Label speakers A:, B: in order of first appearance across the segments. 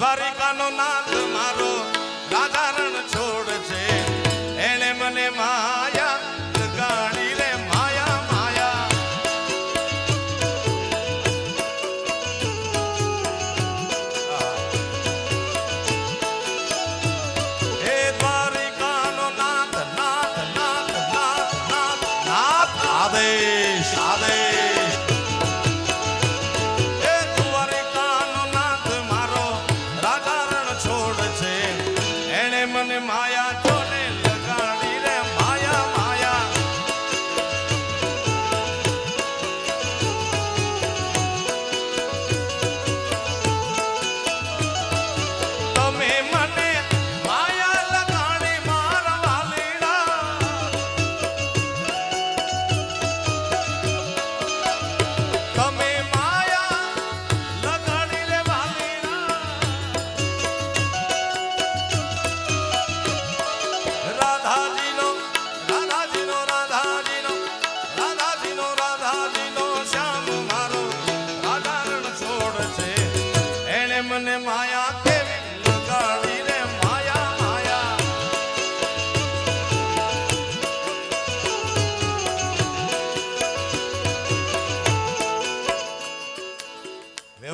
A: દ્વારિકાનો નાથ મારો રાધારણ છોડ છે એણે મને માયા લગાણી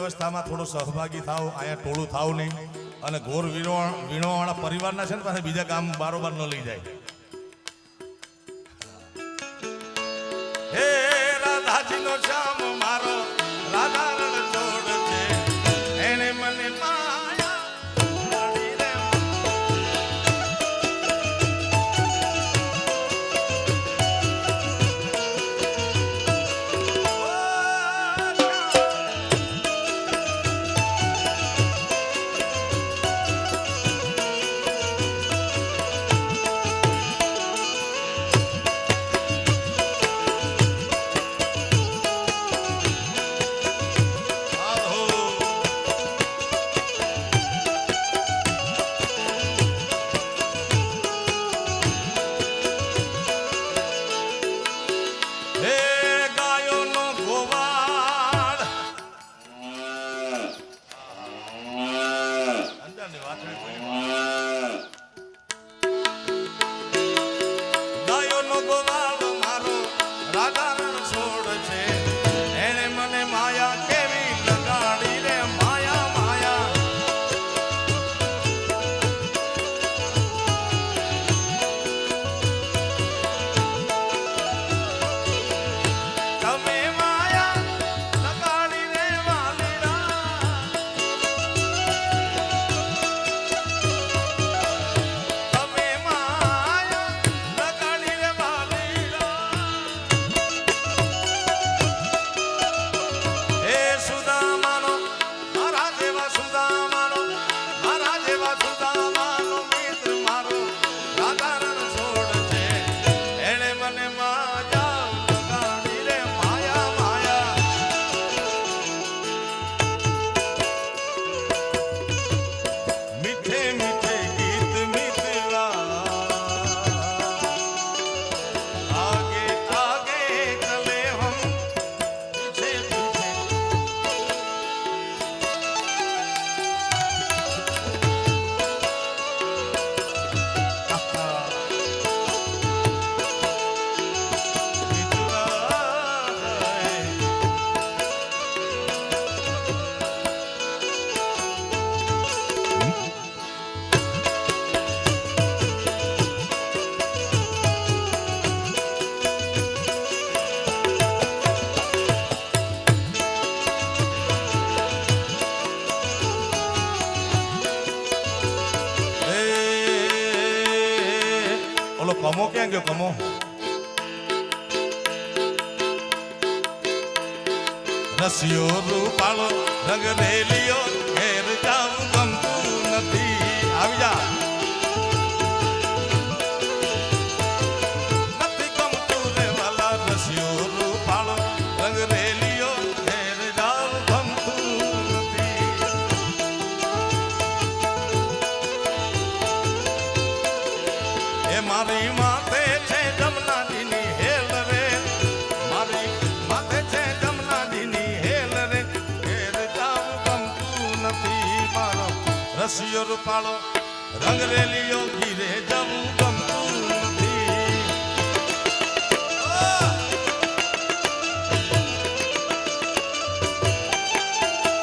A: વ્યવસ્થામાં થોડો સહભાગી થાવ અહીંયા ટોળું થાવ નહીં. અને ઘોર વીણોણ વીણોવાળા પરિવારના છે ને પાસે બીજા કામ બારોબાર ન લઈ જાય. હે રાધાજીનો શ્યામ, મારો રાધા કમો ક્યાં ગયો કમો રસિયો રૂપાળો રંગ રેલિયો ઘેર જાવ ગમતું નથી આવી જા રસિયો રૂપાળો રંગ રેલીઓ ઘીરે જવું ગમતું નથી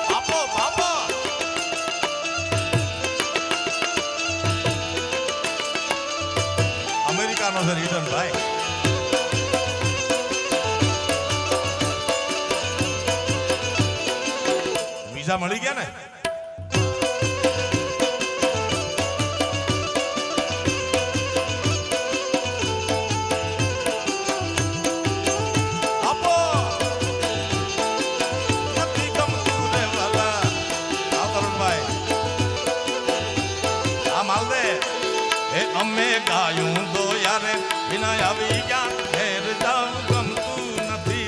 A: બાપો બાપો અમેરિકાનો છે રિટર્ન ભાઈ વિઝા મળી ગયા ને આવી ગયા ઘેર જાવ ગમતું નથી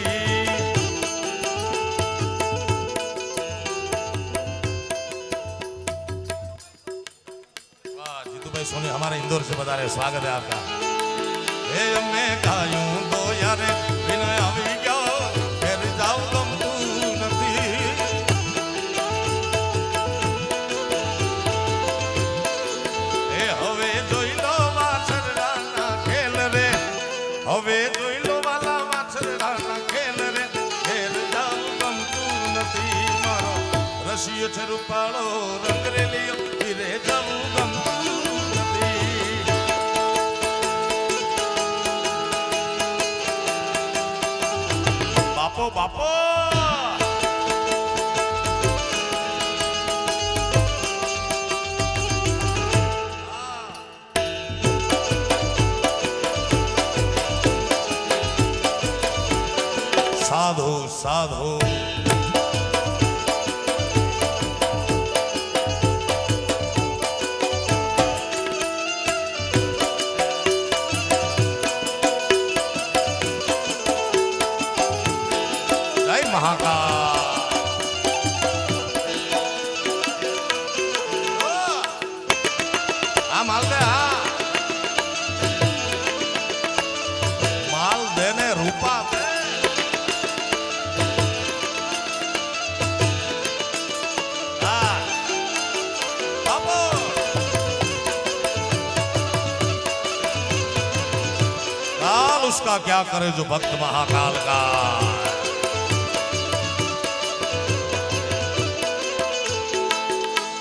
A: वाह जीतू भाई सोनी हमारे इंदौर से बता रहे हैं, स्वागत है आपका ए मैं गायूं दो यारे છે રૂપાળો રંગ રેલીઓ ફીરે જવું ગમતું નથી બાપો બાપો! સાધુ સાધુ. उसका क्या करे जो भक्त महाकाल का?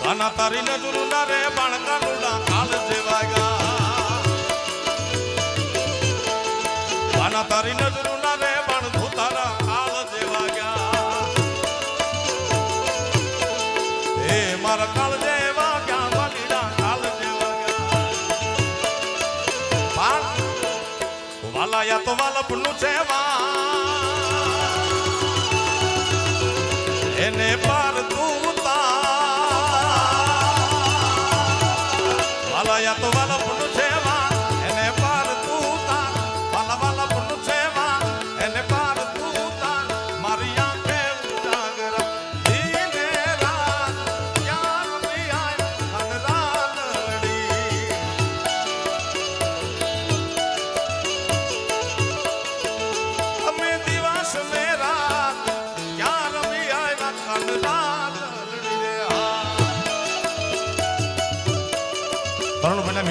A: काना तारी ने जुरुना रे बण का रूडा काल सेवाएगा तारी ने వాళ్ళ పుణ్య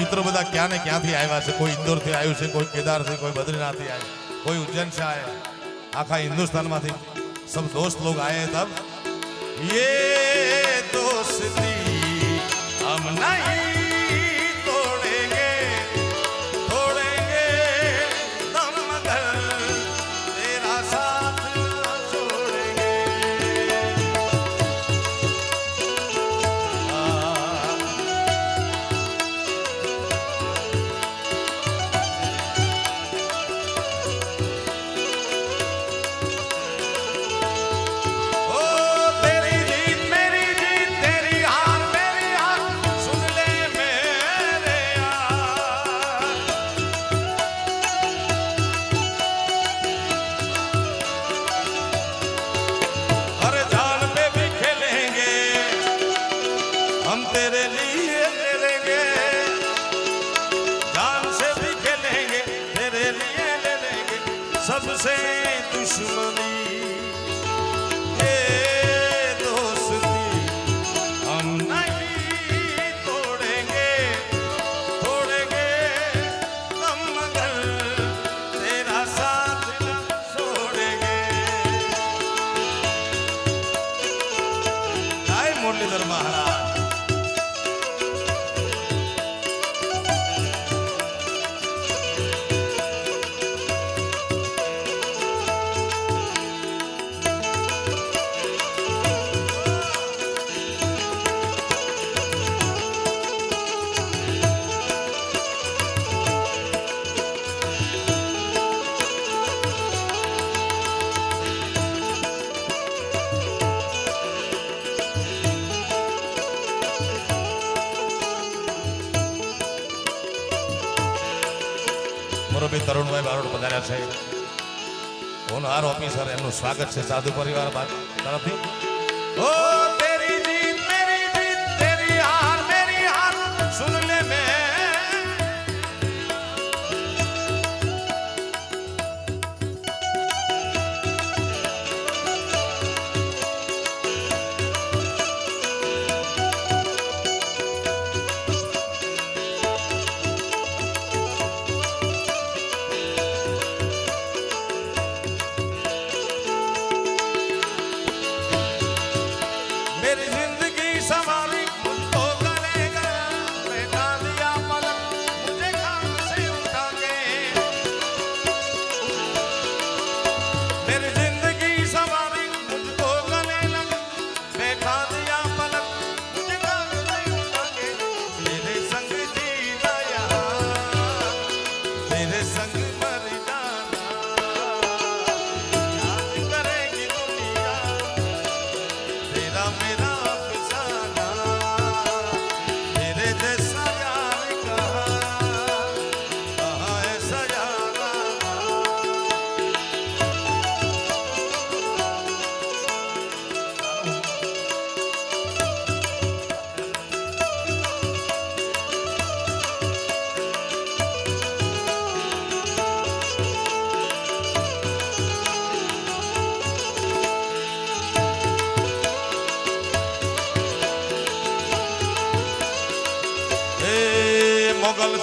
A: મિત્રો બધા ક્યાં ને ક્યાંથી આવ્યા છે કોઈ ઇન્દોરથી આવ્યું છે કોઈ કેદારથી કોઈ બદ્રીનાથથી આવ્યું કોઈ ઉજ્જૈન से आए આખા હિન્દુસ્તાનમાંથી सब दोस्त लोग आए हैं तब આવ્યા છે. હોનહાર ઓફિસર એમનું સ્વાગત છે સાધુ પરિવાર બાદ. તરફથી.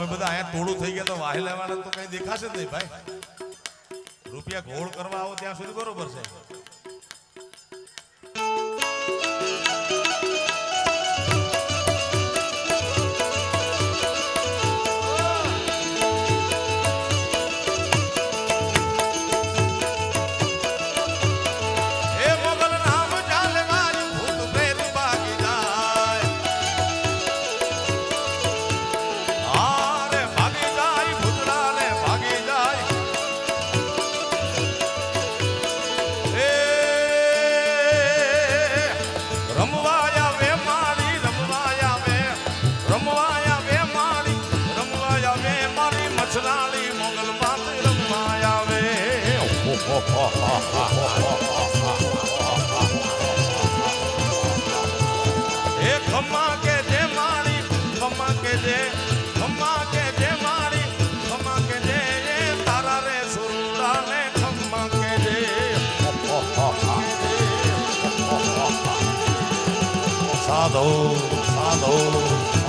A: તમે બધા અહીંયા ટોળું થઈ ગયા તો વાહી લેવાના તો કઈ દેખાશે જ નહીં ભાઈ. રૂપિયા ગોળ કરવા આવો ત્યાં સુધી બરોબર છે. Fado, fado.